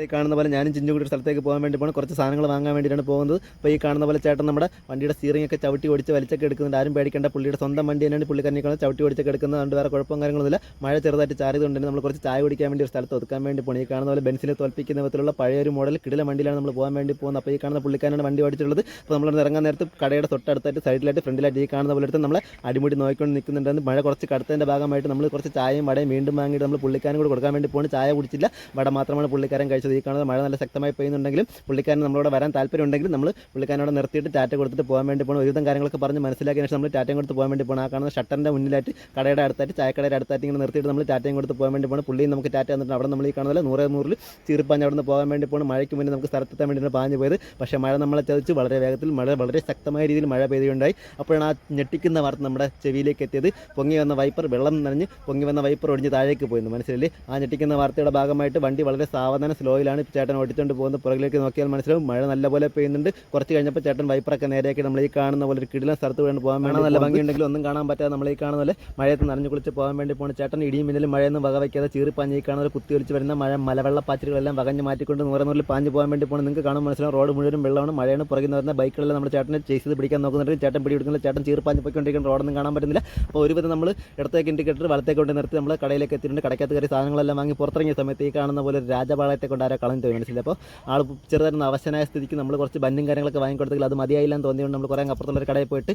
ഈ കാണുന്ന പോലെ ഞാനും ചിഞ്ചു കൂടി സ്ഥലത്തേക്ക് പോകാൻ വേണ്ടി പോകണം കുറച്ച് സാധനങ്ങൾ വാങ്ങാൻ വേണ്ടിയിട്ടാണ് പോകുന്നത്. അപ്പോൾ ഈ കാണുന്ന പോലെ ചേട്ടൻ നമ്മുടെ വണ്ടിയുടെ സ്റ്റീറിംഗ് ഒക്കെ ചവിട്ടി ഓടിച്ച് വലിച്ചൊക്കെ എടുക്കുന്നുണ്ട്. ആരും പേടിക്കേണ്ട പുള്ളിയുടെ സ്വന്തം വണ്ടി തന്നെയാണ് പുള്ളിക്കാരനെ ചവിട്ടി ഓടിച്ചൊക്കെ എടുക്കുന്നത് അതുകൊണ്ട് വേറെ കുഴപ്പം കാര്യങ്ങളൊന്നുമില്ല. മഴ ചെറുതായിട്ട് ചാരിയതുകൊണ്ട് തന്നെ നമ്മൾ കുറച്ച് ചായ കുടിക്കാൻ വേണ്ടി ഒരു സ്ഥലത്ത് ഒതുക്കാൻ വേണ്ടി പോകണം ഈ കാണുന്ന പോലെ ബെൻസിനെ തോൽപ്പിക്കുന്ന വിധത്തിലുള്ള പഴയ ഒരു മോഡൽ കിടില വണ്ടിയിലാണ് നമ്മൾ പോകാൻ വേണ്ടി പോകുന്നത്. അപ്പോൾ ഈ കാണുന്ന പുള്ളിക്കാരനാണ് വണ്ടി ഓടിച്ചിട്ടുള്ളത്. അപ്പോൾ നമ്മൾ ഇറങ്ങാൻ നേരത്ത് കടയുടെ തൊട്ടടുത്തായിട്ട് സൈഡിലായിട്ട് ഫ്രണ്ടിലായിട്ട് ഈ കാണുന്ന പോലെ എടുത്ത് നമ്മളെ അടിമുടി നോക്കിക്കൊണ്ട് നിൽക്കുന്നുണ്ടെന്ന് മഴ കുറച്ച് കടത്തതിന്റെ ഭാഗമായിട്ട് നമ്മൾ കുറച്ച് ചായയും വടയും വീണ്ടും വാങ്ങിയിട്ട് നമ്മൾ പുള്ളിക്കാരൻ കൂടെ കൊടുക്കാൻ വേണ്ടി പോകുന്നത് ചായ കുടിച്ചില്ല. വട മാത്രമാണ് പുള്ളിക്കാരൻ കഴിച്ചത്. ഈ കാണുന്നത് മഴ നല്ല ശക്തമായി പെയ്യുന്നുണ്ടെങ്കിലും പുള്ളിക്കാരൻ നമ്മളോട് വരാൻ താല്പര്യം ഉണ്ടെങ്കിൽ നമ്മൾ പുള്ളിക്കാരനോട് നിർത്തിയിട്ട് ടാറ്റ കൊടുത്തിട്ട് പോകാൻ വേണ്ടി പോകണം. ഒരുവിധം കാര്യങ്ങളൊക്കെ പറഞ്ഞ് മനസ്സിലാക്കിയ ശേഷം നമ്മൾ ടാറ്റയും കൊടുത്ത് പോകാൻ വേണ്ടി പോകണം. ആ കാണുന്ന ഷട്ടറിന്റെ മുന്നിലായിട്ട് കടയുടെ അടുത്തായിട്ട് ചായക്കടയുടെ അടുത്തായിട്ട് ഇങ്ങനെ നിർത്തിയിട്ട് നമ്മൾ ടാറ്റയും കൊടുത്ത് പോകാൻ വേണ്ടി പോകണം. പുള്ളിയും നമുക്ക് ടാറ്റ തന്നിട്ട് അവിടെ നമ്മൾ ഈ കാണുന്നില്ല നൂറ് നൂറിൽ ചീർപ്പാഞ്ഞ് അവിടെ നിന്ന് പോകാൻ വേണ്ടി പോകണം. മഴയ്ക്ക് മുന്നേ നമുക്ക് സ്ഥലത്തെത്താൻ വേണ്ടി പാഞ്ഞ് പോയത്. പക്ഷേ മഴ നമ്മളെ ചതിച്ച് വളരെ വേഗത്തിൽ മഴ വളരെ ശക്തമായ രീതിയിൽ മഴ പെയ്തുകൊണ്ടായി. അപ്പോഴാണ് ആ ഞെട്ടിക്കുന്ന വാർത്ത നമ്മുടെ ചെവിയിലേക്ക് എത്തിയത്. പൊങ്ങി വന്ന വൈപ്പർ വെള്ളം നനഞ്ഞ് പൊങ്ങി വന്ന വൈപ്പർ ഒടിഞ്ഞ് താഴേക്ക് പോയിരുന്നു മനസ്സിലല്ലേ ആ ഞെട്ടിക്കുന്ന വാർത്തയുടെ ഭാഗമായിട്ട് വണ്ടി വളരെ സാവധാന സ്ലോയിലാണ് ചേട്ടൻ ഓടിച്ചുകൊണ്ട് പോകുന്നത്. പുറകിലേക്ക് നോക്കിയാൽ മനസ്സിലാവും. മഴ നല്ലപോലെ പെയ്യുന്നുണ്ട്. കുറച്ച് കഴിഞ്ഞപ്പോൾ ചേട്ടൻ വൈപ്പറൊക്കെ നേരെയാക്കി നമ്മൾ ഈ കാണുന്ന പോലെ ഒരു കിടിലം സ്ഥലത്ത് വേണ്ടി പോകാൻ വേണം നല്ല ഭംഗിയുണ്ടെങ്കിലും ഒന്നും കാണാൻ പറ്റാതെ നമ്മൾ ഈ കാണുന്ന പോലെ മഴയത്ത് നനഞ്ഞു കുളിച്ച് പോകാൻ വേണ്ടി പോകുന്ന. ചേട്ടൻ ഇടിയും മിന്നലും മഴയൊന്നും വക വയ്ക്കാതെ ചീറിപ്പാഞ്ഞ് ഈ കാണുന്ന ഒരു കുത്തി ഒലിച്ച് വരുന്ന മഴ മലവെള്ള മലവെള്ളപ്പാച്ചിലുകളെല്ലാം വകഞ്ഞ് മാറ്റിക്കൊണ്ട് നൂറ് നൂറിൽ പാഞ്ഞ് പോകാൻ വേണ്ടി പോകുന്നത് നിങ്ങൾക്ക് കാണാൻ മനസ്സിലാവും റോഡ് മുഴുവൻ വെള്ളമാണ്. മഴയാണ് പുറകിൽ നിന്ന് വരുന്ന ബൈക്കുകളെല്ലാം നമ്മൾ ചേട്ടനെ ചേസ് ചെയ്ത് പിടിക്കാൻ നോക്കുന്നുണ്ട്. ചേട്ടൻ പിടി പിടിക്കുന്നില്ല ചേട്ടൻ ചീറിപ്പാഞ്ഞ് പോയിക്കൊണ്ടിരിക്കുന്ന. റോഡൊന്നും കാണാൻ പറ്റുന്നില്ല. അപ്പോൾ ഒരുവിധം നമ്മൾ ഇടത്തേക്ക് ഇൻഡിക്കേറ്റർ വലത്തേക്ക് കൊണ്ട് നിർത്തി നമ്മൾ കടയിലേക്ക് എത്തിയിട്ടുണ്ട്. കടയ്ക്കകത്ത് കയറി സാധനങ്ങളെല്ലാം വാങ്ങി പുറത്തിറങ്ങിയ സമയത്ത് ഈ കാണുന്ന പോലെ രാജപാളയത്തെ കൊണ്ട് ആരോ കളഞ്ഞു തോന്നി മനസ്സിലായി? അപ്പോൾ ആൾ ചെറുതായിരുന്ന അവശനായ സ്ഥിതിക്ക് നമ്മൾ കുറച്ച് ബന്നും കാര്യങ്ങളൊക്കെ വാങ്ങിക്കൊടുത്തെങ്കിൽ അത് മതിയായില്ല എന്ന് തോന്നിയുകൊണ്ട് നമ്മൾ കുറേ അപ്പുറത്തുള്ള ഒരു കടയിൽ പോയിട്ട്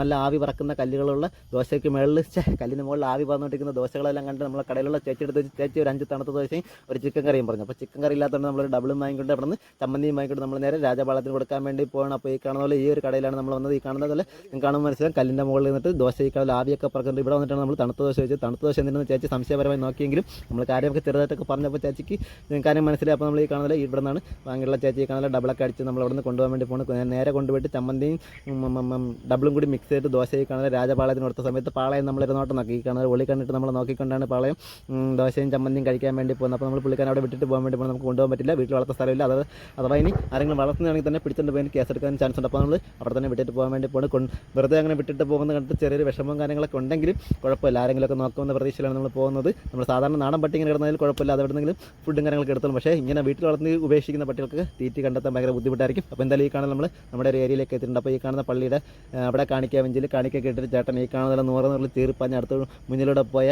നല്ല ആവി പറക്കുന്ന കല്ലുകളുള്ള ദോശയ്ക്ക് മുകളിൽ കല്ലിന് മുകളിൽ ആവി പറഞ്ഞുകൊണ്ടിരിക്കുന്ന ദോശകളെല്ലാം കണ്ട് നമ്മളെ കടയിലുള്ള ചേച്ചി എടുത്ത് ചേച്ചി ഒരു അഞ്ച് തണുത്ത ദോശയും ഒരു ചിക്കൻ കറിയും പറഞ്ഞു. അപ്പോൾ ചിക്കൻ കറി ഇല്ലാത്തതുകൊണ്ട് നമ്മൾ ഡബിളും വാങ്ങിക്കൊണ്ട് അവിടെ നിന്ന് ചമ്മന്തിയും വാങ്ങിക്കൊണ്ട് നമ്മൾ നേരെ രാജപാളത്തിന് കൊടുക്കാൻ വേണ്ടി പോകണം അപ്പോൾ ഈ കാണുന്ന പോലെ ഈ ഒരു കടയിലാണ് നമ്മൾ വന്നത്. ഈ കാണുന്ന പോലെ കാണുമ്പോൾ മനസ്സിലാവും കല്ലിന്റെ മുകളിൽ നിന്നിട്ട് ദോശ ഈ ആവിയൊക്കെ പറക്കുന്നത് ഇവിടെ വന്നിട്ടാണ് നമ്മൾ തണുത്ത ദോശ വെച്ച് തണുത്ത ദോശ എന്തിനാണെന്ന് ചേച്ചി സംശയപരമായി നോക്കിയെങ്കിലും നമ്മൾ കാര്യമൊക്കെ ചെറുതായിട്ടൊക്കെ പറഞ്ഞപ്പോൾ ചേച്ചിക്ക് കാര്യം മനസ്സിലായി. അപ്പോൾ നമ്മൾ ഈ കാണുന്നത് ഇവിടെ നിന്നാണ് വാങ്ങിയുള്ള ചേച്ചി ഈ കാണുന്നത് ഡബിളൊക്കെ അടിച്ച് നമ്മൾ അവിടെ നിന്ന് കൊണ്ടുപോകാൻ വേണ്ടി പോകുന്നത് നേരെ കൊണ്ടുപോയിട്ട് ചമ്മന്തിയും ഡബിളും കൂടി മിക്സ് ചെയ്തിട്ട് ദോശ ഈ കാണുന്ന രാജപാളയത്തിന് കൊടുത്ത സമയത്ത് പാളയം നമ്മൾ നോട്ടം നോക്കി. ഈ കാണുന്നത് ഒളി കണ്ടിട്ട് നമ്മൾ നോക്കിക്കൊണ്ടാണ് പാളയം ദോശയും ചമ്മന്തിയും കഴിക്കാൻ വേണ്ടി പോകുന്നത്. അപ്പോൾ നമ്മൾ പുള്ളിക്കാൻ അവിടെ വിട്ടിട്ട് പോകാൻ വേണ്ടി പോകുന്നത് നമുക്ക് കൊണ്ടുപോകാൻ പറ്റില്ല. വീട്ടിൽ വളർത്ത സ്ഥലമില്ല. അത് അഥവാ ഇനി ആരെങ്കിലും വളർത്തുന്നതാണെങ്കിൽ തന്നെ പിടിച്ചിട്ട് പോയി കേസ് എടുക്കാൻ ചാൻസ് ഉണ്ട്. അപ്പോൾ നമ്മൾ അവിടെ തന്നെ വിട്ടിട്ട് പോകാൻ വേണ്ടി കൊണ്ട് വെറുതെ അങ്ങനെ വിട്ടിട്ട് പോകുന്ന കണ്ടിട്ട് ചെറിയൊരു വിഷമവും കാര്യങ്ങളൊക്കെ ഉണ്ടെങ്കിലും കുഴപ്പമില്ല. ആരെങ്കിലുമൊക്കെ നോക്കുമെന്ന പ്രതീക്ഷയിലാണ് നമ്മൾ പോകുന്നത്. നമ്മൾ സാധാരണ നാടൻ പട്ടി ഇങ്ങനെ കിടന്നതിൽ കുഴപ്പമില്ല. അതെവിടെന്നെങ്കിലും ഫുഡും കാര്യങ്ങളൊക്കെ എടുത്തോളും. പക്ഷേ ഇങ്ങനെ വീട്ടിൽ വളർന്ന് ഉപേക്ഷിക്കുന്ന പട്ടികൾക്ക് തീറ്റി കണ്ടെത്താൻ ഭയങ്കര ബുദ്ധിമുട്ടായിരിക്കും. അപ്പോൾ എന്തായാലും ഈ കാണുന്ന നമ്മൾ നമ്മുടെ ഒരു ഏരിയയിലേക്ക് എത്തിയിട്ടുണ്ട്. അപ്പോൾ ഈ കാണുന്ന പള്ളിയുടെ അവിടെ കാണിക്കാൻ വെഞ്ചിൽ കാണിക്കൊക്കെ ഇട്ടിട്ട് ചേട്ടൻ ഈ കാണുന്ന നൂറ് നൂറിൽ തീർപ്പാഞ്ഞ് അടുത്ത മുന്നിലൂടെ പോയ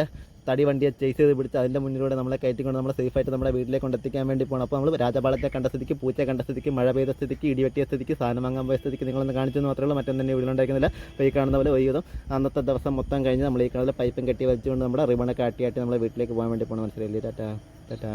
തടി വണ്ടിയെ ചേസ് ചെയ്ത് പിടിച്ച് അതിന്റെ മുന്നിലൂടെ നമ്മളെ കയറ്റിക്കൊണ്ട് നമ്മളെ സേഫായിട്ട് നമ്മുടെ വീട്ടിലേക്ക് കൊണ്ടെത്തിക്കാൻ വേണ്ടി പോകണം അപ്പോൾ നമ്മൾ രാജപാളത്തെ കണ്ട സ്ഥിതിക്ക് പൂച്ച കണ്ട സ്ഥിതിക്ക് മഴ പെയ്ത സ്ഥിതിക്ക് ഇടിവെട്ടിയ സ്ഥിതിക്ക് സാധനം വാങ്ങാൻ പോയ സ്ഥിതിക്ക് നിങ്ങളൊന്ന് കാണിച്ചെന്ന് മാത്രമേ ഉള്ളൂ. മറ്റൊന്നും തന്നെ വീട്ടിലുണ്ടായിരുന്നില്ല അപ്പോൾ ഈ കാണുന്ന പോലെ ഒരുവിധം അന്നത്തെ ദിവസം മൊത്തം കഴിഞ്ഞ് നമ്മൾ ഈ കാണുന്ന പൈപ്പും കെട്ടി വെച്ചുകൊണ്ട് നമ്മുടെ റിബണൊക്കെ ആട്ടിയാട്ടി നമ്മളെ വീട്ടിലേക്ക് പോകാൻ വേണ്ടി പോകണം മനസ്സിലായില്ലേ? Tata tata.